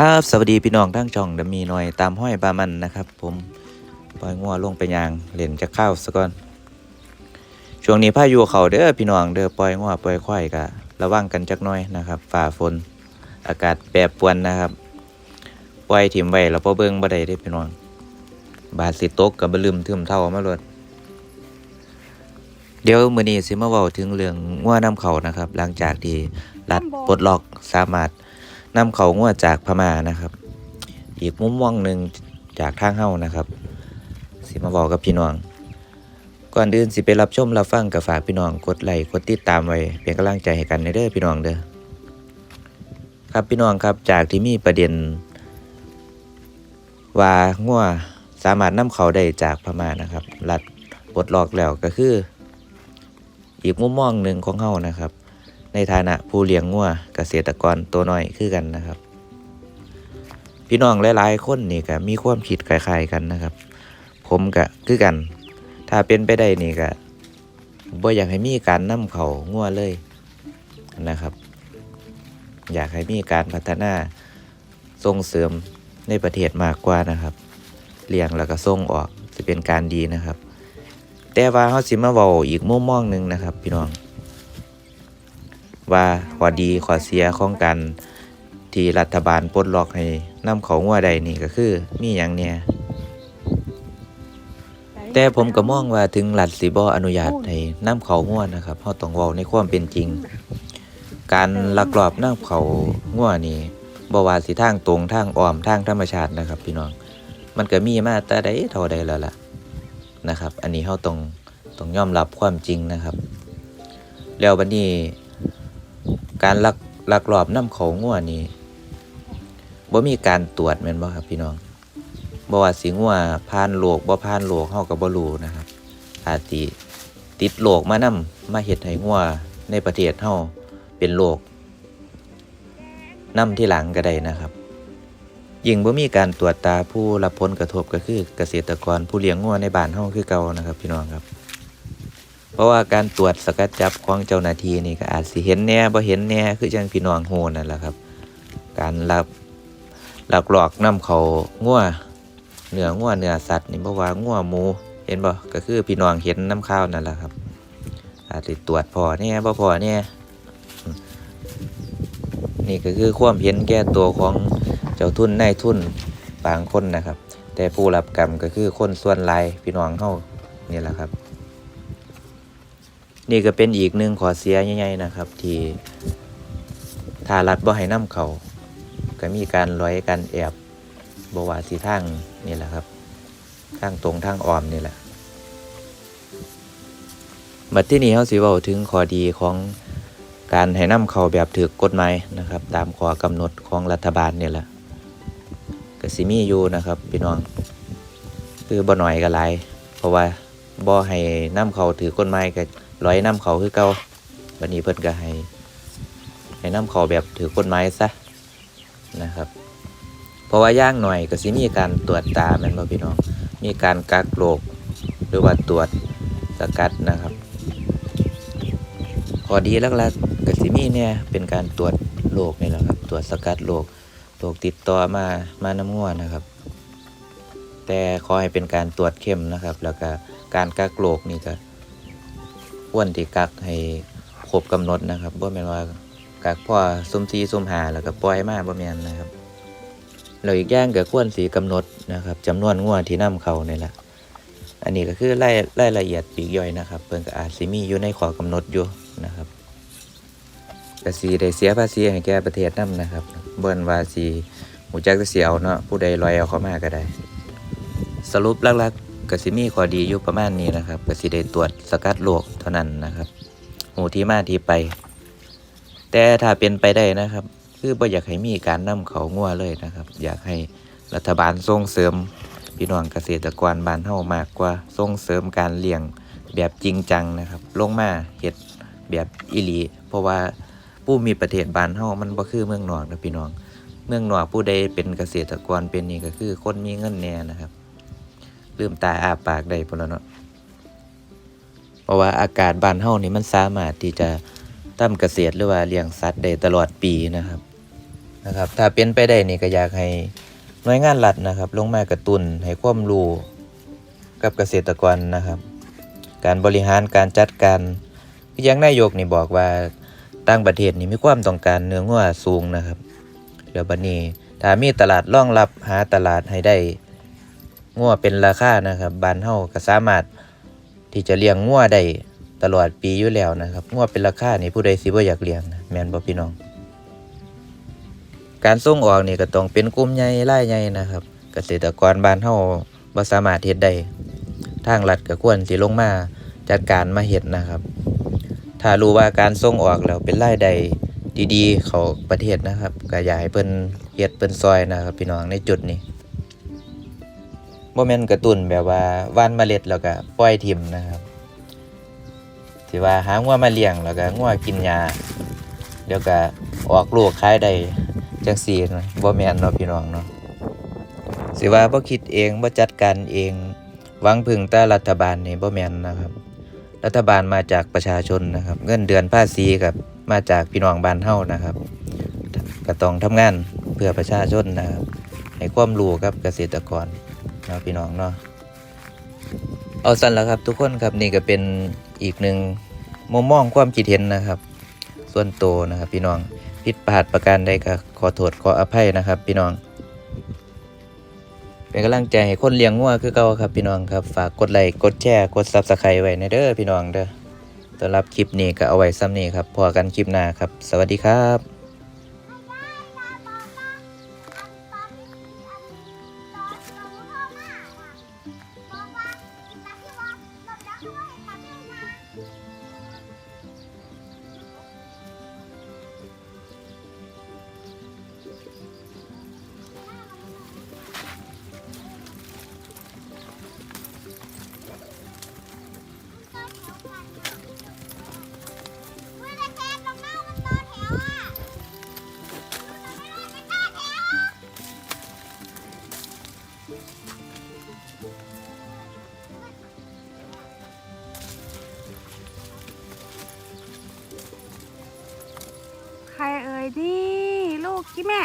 ครับสวัสดีพี่น้องทั้งช่องดมีหน่อยตามห้อยปลามันนะครับ ผมปล่อยงัวลงไปยางเล่นจะเข้าวซะก่อนช่วงนี้พายุเขาเด้อพี่น้องเด้อปล่อยงัวปล่อยควายกะระวังกันจักหน่อยนะครับ ฝ่าฝนอากาศแปรปรวนนะครับปล่อยถิ่มไว้แล้วพอเบิ่งบ่ได้เด้อพี่น้อง บาดสิตกกับบลืมทึมเท่ามาโลดเดี๋ยวมื้อนี้สิมาเว้าถึงเรื่องงัวนํเขานะครับ หลังจากที่รัฐปลดล็อกสามารถ นำเขางัวจากพม่านะครับ อีกมุมมองหนึ่งจากทางเฮ้านะครับสิมาบอกกับพี่น้อง ก่อนอื่นสิไปรับชมรับฟังกับฝากพี่น้องกดไลค์กดติดตามไว้เป็นกำลังใจให้กันในเด้อพี่น้องเด้อครับพี่น้องครับจากที่มีประเด็น ว่างัวสามารถนำเขาได้จากพม่านะครับรัฐปลดล็อกแล้วก็คือ อีกมุมมองหนึ่งของเฮานะครับ ในฐานะผู้เลี้ยงงัวเกษตรกรตัวน้อยคือกันนะครับ พี่น้องหลายๆคนนี่ก็มีความคิดคล้ายๆกันนะครับ ผมก็คือกัน ถ้าเป็นไปได้นี่ก็บ่อยากให้มีการนำเขางัวเลยนะครับ อยากให้มีการพัฒนาส่งเสริมในประเทศมากกว่านะครับเลี้ยงแล้วก็ส่งออกจะเป็นการดีนะครับ แต่ว่าเขาสิมาเว้าอีกมุมมองหนึ่งนะครับ พี่น้อง ว่าข้อดีข้อเสียของการที่รัฐบาลปลดล็อกให้นำเขางัวใดนี่ก็คือมีอย่างเนี่ยแต่ผมก็มองว่าถึงรัฐสิบ่อนุญาตให้นำเขางัวนะครับเฮาต้องเว้าในความเป็นจริง การลักลอบนำเขางัวนี่บว่าสิทางตรงทางอ้อมทางธรรมชาตินะครับ พี่น้อง มันก็มีมาแต่ใดเท่าใดแล้วล่ะนะครับ อันนี้เฮาต้องต้องยอมรับความจริงนะครับ แล้วบัดนี้ การลักลักลอบนำเขางัวนี่บ่มีการตรวจแม่นบ่ครับพี่น้องบ่ว่าสิงัวผ่านโรคบ่ผ่านโรคเฮาก็บ่รู้นะครับอาจสิติดโรคมานำมาเฮ็ดให้งัวในประเทศเฮาเป็นโรคนำที่หลังก็ได้นะครับ ยิ่งบ่มีการตรวจตาผู้รับผลกระทบก็คือเกษตรกรผู้เลี้ยงงัวในบ้านเฮาคือเก่านะครับ พี่น้องครับ เพราะว่าการตรวจสกัดจับของเจ้าหน้าที่นี่ก็อาจสิเห็นแน่บ่เห็นแน่คือจังพี่น้องโหนั่นแหละครับ การรับลักหลอบนำเขางัวเนื้องัวเนื้อสัตว์นี่บ่ว่างัวหมู เห็นบ่ก็คือพี่น้องเห็นน้ำข้าวนั่นแหละครับ อาจสิตรวจพอแน่บ่พอแน่นี่ก็คือความเห็นแก่ตัวของเจ้าทุนนายทุนบางคนนะครับ แต่ผู้รับกรรมก็คือคนส่วนหลายพี่น้องเฮานี่แหละครับ นี่ก็เป็นอีกหนึ่งขอเสียใหญ่ๆนะครับ ที่ถ้ารัฐบ่ให้นํเขาก็มีการร้อยการแอบบว่าสีทางนี่แหละครับทางตรงทางอ้อมนี่แหละบัดที่นี้เขาสิว้าถึงข้อดีของการให้นํเขาแบบถือกฎหมายนะครับ ตามข้อกำหนดของรัฐบาลนี่แหละก็สิมีอยู่นะครับพี่น้องคือบ่หน่อยก็หลายเพราะว่าบ่ให้นํเขาถือกฎหมายก็ ร้อยน้ำเขาคือเก่าวันนี้เพิ่นก็ให้ ให้น้ำเขาแบบถือกฎหมายซะนะครับเพราะว่าย่างหน่อยก็สิมีการตรวจตาแม่นบ่พี่น้อง มีการกักโรคหรือว่าตรวจสกัดนะครับขอดีลักๆก็สิมีเนี่ยเป็นการตรวจโรคนี่แหละครับ ตรวจสกัดโรคโรคติดต่อมามาน้ำงัวนะครับ แต่ขอให้เป็นการตรวจเข้มนะครับ แล้วก็การกักโรคนี่ก็ ควรที่กักให้ครบกำหนดนะครับบ่แม่นว่ากักพ่อซุ่มซีซุ่มหาแล้วก็ปล่อยมาบ่แม่นนะครับแล้วอีกอย่างก็ควรสีกำหนดนะครับจำนวนงัวที่นํเขานี่แหละอันนี้ก็คือรายรายละเอียดปีกย่อยนะครับเพิ่นก็อาจสิมีอยู่ในข้อกำหนดอยู่นะครับก็สิได้เสียภาษีให้แก่ประเทศนํนะครับเบิ่นว่าสิหูจักจะเสียเอาเนาะผู้ใดลอยเอาเข้ามาก็ได้ สรุปหลักๆ กสิมีข้อดีอยู่ประมาณนี้นะครับกสิได้ตรวจสกัดโรคเท่านั้นนะครับหูที่มาที่ไป แต่ถ้าเป็นไปได้นะครับ คือบ่อยากให้มีการนำเขางัวเลยนะครับ อยากให้รัฐบาลส่งเสริมพี่น้องเกษตรกรบ้านเฮามากกว่าส่งเสริมการเลี้ยงแบบจริงจังนะครับ ลงมาเฮ็ดแบบอีหลี เพราะว่าผู้มีประเทศบ้านเฮามันบ่คือเมืองนอกนะพี่น้อง เมืองนอกผู้ใดเป็นเกษตรกรเป็นนี่ก็คือคนมีเงินแน่นะครับ ลืมตาอาปากได้พุ่นแล้วเนาะเพราะว่าอากาศบ้านเฮานี่มันสามารถที่จะทำเกษตรหรือว่าเลี้ยงสัตว์ได้ตลอดปีนะครับนะครับ ถ้าเป็นไปได้นี่ก็อยากให้หน่วยงานรัฐนะครับ ลงมากระตุ้นให้ความรู้กับเกษตรกรนะครับ การบริหารการจัดการคืออยังนายกนี่บอกว่าต่างประเทศนี่มีความต้องการเนื้องัวสูงนะครับ แล้วบัดนี้ถ้ามีตลาดรองรับหาตลาดให้ได้ งัวเป็นราคานะครับบ้านเฮาก็สามารถที่จะเลี้ยงงัวได้ตลอดปีอยู่แล้วนะครับงัวเป็นราคานี่ผู้ใดสิบ่อยากเลี้ยงนะแม่นบ่พี่น้อง การส่งออกนี่ก็ต้องเป็นกลุ่มใหญ่รายใหญ่นะครับ เกษตรกรบ้านเฮาบ่สามารถเฮ็ดได้ทางรัฐก็ควรสิลงมาจัดการมาเฮ็ดนะครับ ถ้ารู้ว่าการส่งออกแล้วเป็นรายได้ดีๆ เขาประเทศนะครับก็อยากให้เพิ่นเฮ็ดเพิ่นซอยนะครับพี่น้องในจุดนี้ บ่แม่นกระตุ้นแบบว่าว่านเมล็ดแล้วก็ปล่อยทิ่มนะครับที่ว่าหางัวมาเลี้ยงแล้วก็งัวกินหญ้าเดี๋ยวก็ออกลูกขายได้จังซี่นะบ่แม่นเนาะพี่น้องเนาะสิว่าบ่คิดเองบ่จัดการเองหวังพึ่งแต่รัฐบาลนี่บ่แม่นนะครับ รัฐบาลมาจากประชาชนนะครับ เงินเดือนภาษีกับมาจากพี่น้องบ้านเฮานะครับก็ต้องทำงานเพื่อประชาชนนะครับให้ความรู้กับเกษตรกร เนาะพี่น้องเนาะเอาสั้นแล้วครับ ทุกคนครับนี่ก็เป็นอีกหนึ่งมุมมองความคิดเห็นนะครับ ส่วนตัวนะครับ พี่น้องผิดพลาดประการใดก็ขอโทษขออภัยนะครับ พี่น้อง เป็นกำลังใจให้คนเลี้ยงงัวคือเก่าครับ พี่น้องครับฝากกดไลค์กดแชร์กด Subscribe ไว้ในเด้อพี่น้องเด้อสำหรับคลิปนี้ก็เอาไว้ซ้ำนี้ครับพอกันคลิปหน้าครับ สวัสดีครับ ใครเอ่ยนี่ลูกกี่แม่